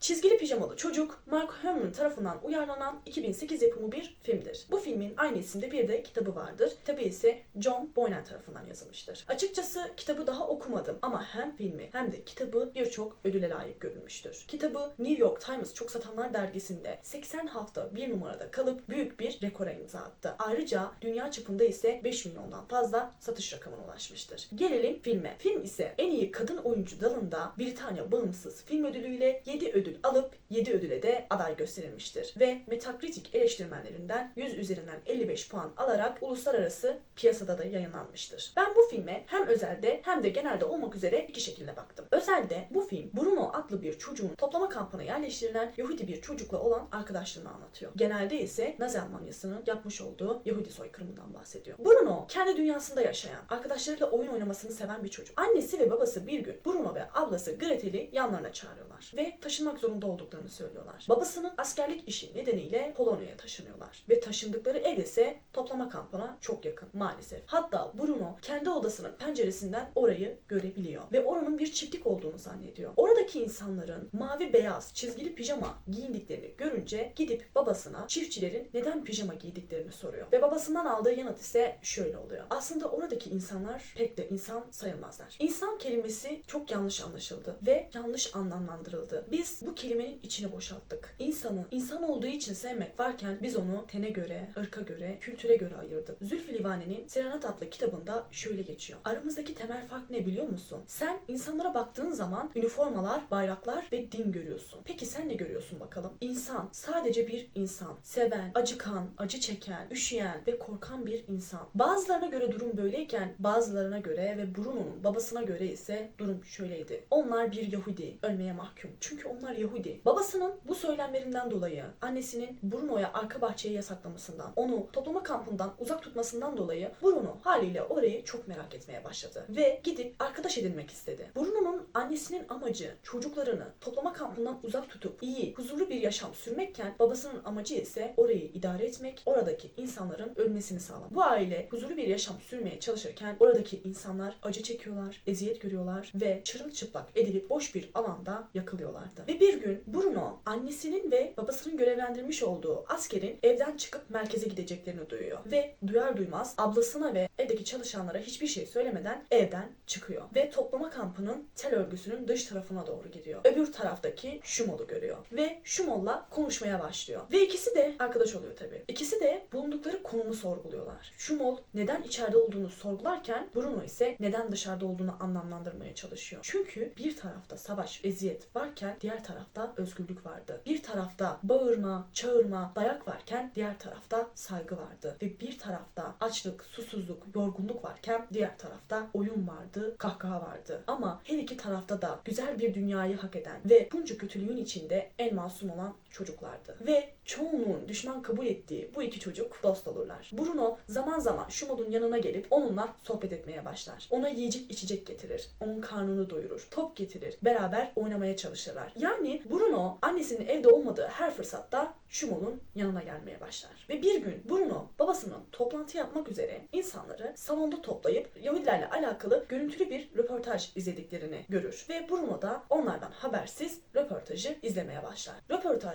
Çizgili Pijamalı Çocuk, Mark Herman tarafından uyarlanan 2008 yapımı bir filmdir. Bu filmin aynı isimde bir de kitabı vardır. Kitabı ise John Boylan tarafından yazılmıştır. Açıkçası kitabı daha okumadım ama hem filmi hem de kitabı birçok ödüle layık görülmüştür. Kitabı New York Times Çok Satanlar dergisinde 80 hafta bir numarada kalıp büyük bir rekora imza attı. Ayrıca dünya çapında ise 5 milyondan fazla satış rakamına ulaşmıştır. Gelelim filme. Film ise en iyi kadın oyuncu dalında Britanya Bağımsız Film Ödülü'yle 7 ödül alıp 7 ödüle de aday gösterilmiştir. Ve Metacritic eleştirmenlerinden 100 üzerinden 55 puan alarak uluslararası piyasada da yayınlanmıştır. Ben bu filme hem özelde hem de genelde olmak üzere iki şekilde baktım. Özelde bu film Bruno adlı bir çocuğun toplama kampına yerleştirilen Yahudi bir çocukla olan arkadaşlığını anlatıyor. Genelde ise Nazi Almanyası'nın yapmış olduğu Yahudi soykırımından bahsediyor. Bruno kendi dünyasında yaşayan, arkadaşlarıyla oyun oynamasını seven bir çocuk. Annesi ve babası bir gün Bruno ve ablası Gretel'i yanlarına çağırıyorlar ve taşınmak zorunda olduklarını söylüyorlar. Babasının askerlik işi nedeniyle Polonya'ya taşınıyorlar ve taşındıkları ev ise toplama kampına çok yakın maalesef. Hatta Bruno kendi odasının penceresinden orayı görebiliyor ve oranın bir çiftlik olduğunu zannediyor. Oradaki insanların mavi beyaz çizgili pijama giyindiklerini görünce gidip babasına çiftçilerin neden pijama giydiklerini soruyor. Ve babasından aldığı yanıt ise şöyle oluyor. Aslında oradaki insanlar pek de insan sayılmazlar. İnsan kelimesi çok yanlış anlaşıldı ve yanlış anlamlandırıldı. Biz bu kelimenin içine boşalttık. İnsanı insan olduğu için sevmek varken biz onu tene göre, ırka göre, kültüre göre ayırdık. Zülfü Livaneli'nin Serenat adlı kitabında şöyle geçiyor. Aramızdaki temel fark ne biliyor musun? Sen insanlara baktığın zaman üniformalar, bayraklar ve din görüyorsun. Peki sen ne görüyorsun bakalım? İnsan sadece bir insan. Seven, acıkan, acı çeken, üşüyen ve korkan bir insan. Bazılarına göre durum böyleyken bazılarına göre ve Bruno'nun babasına göre ise durum şöyleydi. Onlar bir Yahudi, ölmeye mahkum. Çünkü onlar Yahudi. Babasının bu söylemlerinden dolayı annesinin Bruno'ya arka bahçeyi yasaklamasından, onu toplama kampından uzak tutmasından dolayı Bruno haliyle orayı çok merak etmeye başladı. Ve gidip arkadaş edinmek istedi. Bruno'nun annesinin amacı çocuklarını toplama kampından uzak tutup iyi, huzurlu bir yaşam sürmekken babasının amacı ise orayı idare etmek, oradaki insanların ölmesini sağlamak. Bu aile huzurlu bir yaşam sürmeye çalışırken oradaki insanlar acı çekiyorlar, eziyet görüyorlar ve çırılçıplak edilip boş bir alanda yakılıyorlardı. Ve bir gün Bruno annesinin ve babasının görevlendirmiş olduğu askerin evden çıkıp merkeze gideceklerini duyuyor. Ve duyar duymaz ablasına ve evdeki çalışanlara hiçbir şey söylemeden evden çıkıyor. Ve toplama kampının tel örgüsünün dış tarafına doğru gidiyor. Öbür taraftaki Şumol'u görüyor. Ve Şumol'la konuşmaya başlıyor. Ve ikisi de arkadaş oluyor tabii. İkisi de bulundukları konumu sorguluyorlar. Şumol neden içeride olduğunu sorgularken Bruno ise neden dışarıda olduğunu anlamlandırmaya çalışıyor. Çünkü bir tarafta savaş, eziyet varken diğer tarafta özgürlük vardı. Bir tarafta bağırma, çağırma, dayak varken diğer tarafta saygı vardı. Ve bir tarafta açlık, susuzluk, yorgunluk varken diğer tarafta oyun vardı, kahkaha vardı. Ama her iki tarafta da güzel bir dünyayı hak eden ve bunca kötülüğün içinde en masum olan çocuklardı. Ve çoğunluğun düşman kabul ettiği bu iki çocuk dost olurlar. Bruno zaman zaman Şumol'un yanına gelip onunla sohbet etmeye başlar. Ona yiyecek içecek getirir. Onun karnını doyurur. Top getirir. Beraber oynamaya çalışırlar. Yani Bruno annesinin evde olmadığı her fırsatta Şumol'un yanına gelmeye başlar. Ve bir gün Bruno babasının toplantı yapmak üzere insanları salonda toplayıp Yahudilerle alakalı görüntülü bir röportaj izlediklerini görür. Ve Bruno da onlardan habersiz röportajı izlemeye başlar.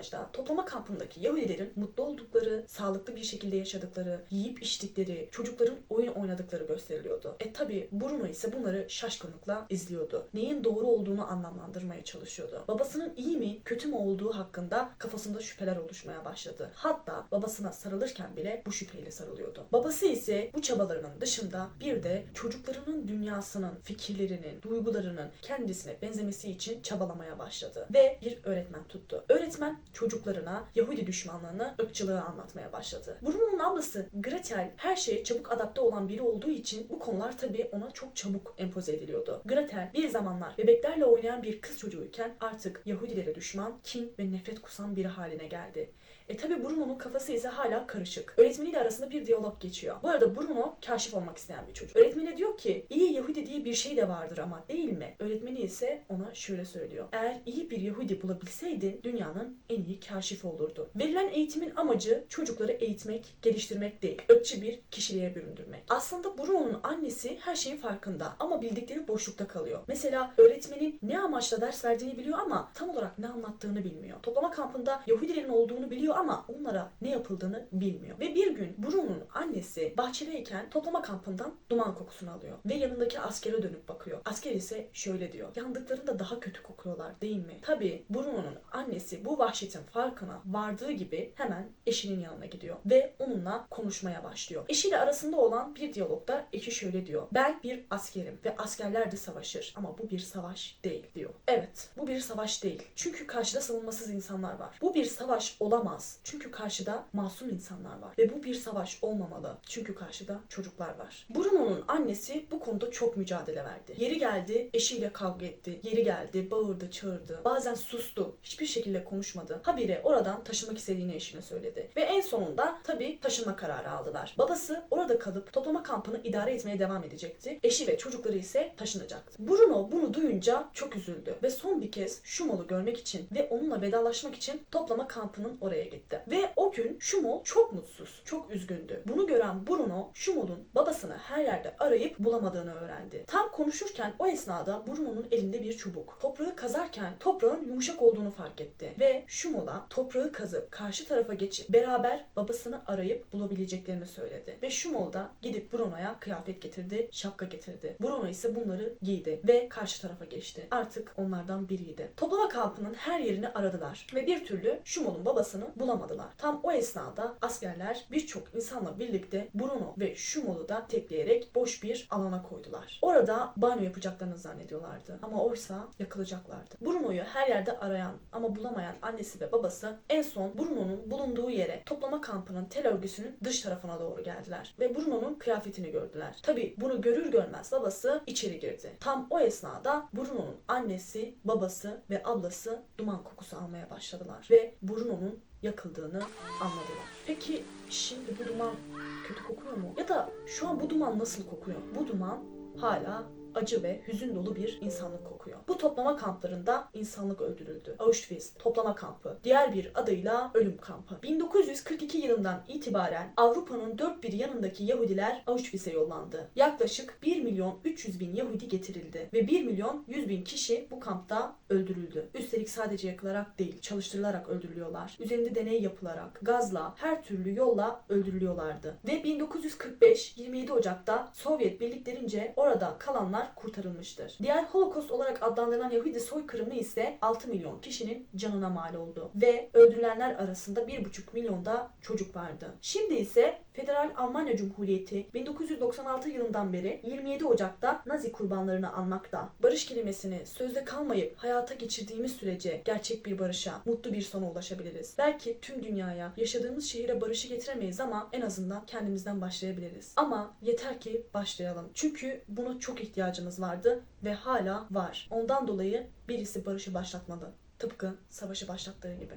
Röportajda toplama kampındaki Yahudilerin mutlu oldukları, sağlıklı bir şekilde yaşadıkları, yiyip içtikleri, çocukların oyun oynadıkları gösteriliyordu. E tabi Bruno ise bunları şaşkınlıkla izliyordu. Neyin doğru olduğunu anlamlandırmaya çalışıyordu. Babasının iyi mi, kötü mü olduğu hakkında kafasında şüpheler oluşmaya başladı. Hatta babasına sarılırken bile bu şüpheyle sarılıyordu. Babası ise bu çabalarının dışında bir de çocuklarının dünyasının, fikirlerinin, duygularının kendisine benzemesi için çabalamaya başladı. Ve bir öğretmen tuttu. Öğretmen çocuklarına Yahudi düşmanlığını, ırkçılığı anlatmaya başladı. Bruno'nun ablası Gretel her şeye çabuk adapte olan biri olduğu için bu konular tabii ona çok çabuk empoze ediliyordu. Gretel bir zamanlar bebeklerle oynayan bir kız çocuğuyken artık Yahudilere düşman, kin ve nefret kusan biri haline geldi. E tabi Bruno'nun kafası ise hala karışık. Öğretmeniyle arasında bir diyalog geçiyor. Bu arada Bruno kaşif olmak isteyen bir çocuk. Öğretmene diyor ki iyi Yahudi diye bir şey de vardır ama değil mi? Öğretmeni ise ona şöyle söylüyor. Eğer iyi bir Yahudi bulabilseydin dünyanın en iyi kaşifi olurdu. Verilen eğitimin amacı çocukları eğitmek, geliştirmek değil. Ökçü bir kişiliğe büründürmek. Aslında Bruno'nun annesi her şeyin farkında ama bildikleri boşlukta kalıyor. Mesela öğretmenin ne amaçla ders verdiğini biliyor ama tam olarak ne anlattığını bilmiyor. Toplama kampında Yahudilerin olduğunu biliyor ama onlara ne yapıldığını bilmiyor. Ve bir gün Bruno'nun annesi bahçedeyken toplama kampından duman kokusunu alıyor. Ve yanındaki askere dönüp bakıyor. Asker ise şöyle diyor. Yandıklarında daha kötü kokuyorlar değil mi? Tabii Bruno'nun annesi bu vahşetin farkına vardığı gibi hemen eşinin yanına gidiyor. Ve onunla konuşmaya başlıyor. Eşiyle arasında olan bir diyalogda eşi şöyle diyor. Ben bir askerim ve askerler de savaşır ama bu bir savaş değil diyor. Evet bu bir savaş değil. Çünkü karşıda savunmasız insanlar var. Bu bir savaş olamaz. Çünkü karşıda masum insanlar var. Ve bu bir savaş olmamalı. Çünkü karşıda çocuklar var. Bruno'nun annesi bu konuda çok mücadele verdi. Yeri geldi eşiyle kavga etti. Yeri geldi bağırdı çağırdı. Bazen sustu. Hiçbir şekilde konuşmadı. Habire oradan taşınmak istediğini eşine söyledi. Ve en sonunda tabii taşınma kararı aldılar. Babası orada kalıp toplama kampını idare etmeye devam edecekti. Eşi ve çocukları ise taşınacaktı. Bruno bunu duyunca çok üzüldü ve son bir kez Şumol'u görmek için ve onunla vedalaşmak için toplama kampının oraya gitti. Ve o gün Şumol çok mutsuz, çok üzgündü. Bunu gören Bruno Şumol'un babasını her yerde arayıp bulamadığını öğrendi. Tam konuşurken o esnada Bruno'nun elinde bir çubuk. Toprağı kazarken toprağın yumuşak olduğunu fark etti ve Şumol'a toprağı kazıp karşı tarafa geçip beraber babasını arayıp bulabileceklerini söyledi. Ve Şumol gidip Bruno'ya kıyafet getirdi, şapka getirdi. Bruno ise bunları giydi ve karşı tarafa geçti. Artık onlardan biriydi. Toplama kampının her yerini aradılar ve bir türlü Şumol'un babasını bulamadılar. Tam o esnada askerler birçok insanla birlikte Bruno ve Şumol'u da tekleyerek boş bir alana koydular. Orada banyo yapacaklarını zannediyorlardı ama oysa yakılacaklardı. Bruno'yu her yerde arayan ama bulamayan annesi ve babası en son Bruno'nun bulunduğu yere toplama kampının tel örgüsünün dış tarafına doğru geldiler ve Bruno'nun kıyafetini gördüler. Tabi bunu görür görmez babası içeri girdi. Tam o esnada Bruno'nun annesi, babası ve ablası duman kokusu almaya başladılar ve Bruno'nun yakıldığını anladılar. Peki şimdi bu duman kötü kokuyor mu? Ya da şu an bu duman nasıl kokuyor? Bu duman hala acı ve hüzün dolu bir insanlık kokuyor. Bu toplama kamplarında insanlık öldürüldü. Auschwitz toplama kampı, diğer bir adıyla ölüm kampı. 1942 yılından itibaren Avrupa'nın dört bir yanındaki Yahudiler Auschwitz'e yollandı. Yaklaşık 1 milyon 300 bin Yahudi getirildi ve 1 milyon 100 bin kişi bu kampta öldürüldü. Üstelik sadece yakılarak değil, çalıştırılarak öldürülüyorlar. Üzerinde deney yapılarak, gazla, her türlü yolla öldürülüyorlardı. Ve 1945 27 Ocak'ta Sovyet birliklerince orada kalanlar kurtarılmıştır. Diğer Holocaust olarak adlandırılan Yahudi soykırımı ise 6 milyon kişinin canına mal oldu. Ve öldürülenler arasında 1,5 milyonda çocuk vardı. Şimdi ise Federal Almanya Cumhuriyeti 1996 yılından beri 27 Ocak'ta Nazi kurbanlarını anmakta. Barış kelimesini sözde kalmayıp hayata geçirdiğimiz sürece gerçek bir barışa, mutlu bir sona ulaşabiliriz. Belki tüm dünyaya, yaşadığımız şehire barışı getiremeyiz ama en azından kendimizden başlayabiliriz. Ama yeter ki başlayalım. Çünkü buna çok ihtiyacımız vardı ve hala var. Ondan dolayı birisi barışı başlatmalı. Tıpkı savaşı başlattığı gibi.